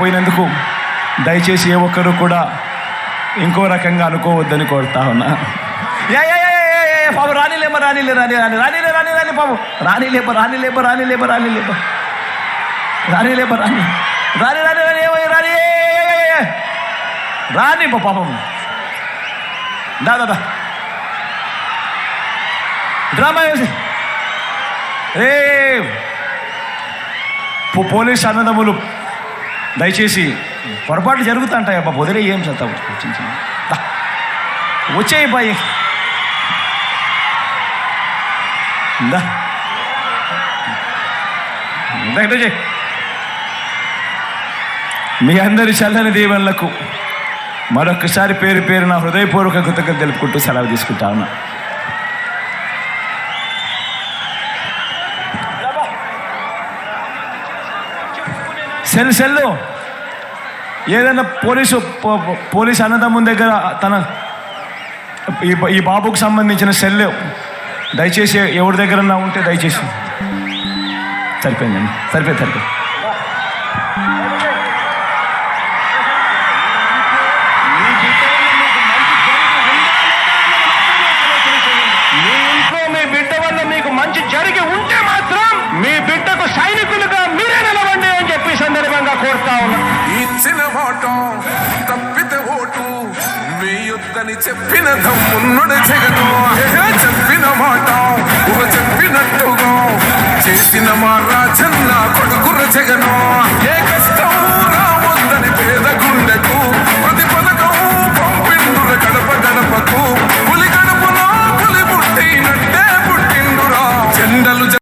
పోయినందుకు దయచేసి ఏ ఒక్కరు కూడా ఇంకో రకంగా అనుకోవద్దని కోరుతా ఉన్నా. పాపం యా, రానిలేమ రానిలే రాని రాని రానిలే రాని రాని పాపం. రానిలేప రానిలేప రానిలేప రానిలేప రానిలేప రాని రాని రాని రాని ఏమై రాని ఏ. రాని పాపం. దా దా డ్రామా వేసి ఏ పోలీస్ అన్నదమ్ములు దయచేసి పొరపాట్లు జరుగుతుంటాయి అబ్బా వదిలే ఏం చదువు చిన్న చిన్న దా. వచ్చేయి బాయ్ ఇందా మీ అందరి చల్లని దీవెనలకు మరొకసారి పేరు పేరు నా హృదయపూర్వక కృతజ్ఞత తెలుపుకుంటూ సెలవు తీసుకుంటా ఉన్నా. సెల్ సెల్లు ఏదైనా పోలీసు పో- పోలీస్ అన్నదమ్ముని దగ్గర తన ఈ ఈ బాబుకు సంబంధించిన సెల్ దయచేసి ఎవరి దగ్గర ఉంటే దయచేసి. సరిపోయిందండి. సరిపోయింది సరిపోయింది. వేయొద్దని చెప్పిన దమ్మున్నడు జగను చెప్పిన మాట ఒక చెప్పినట్టుగా. చేసిన మా రాజన్న కొడుకుర జగను ఏ కష్టం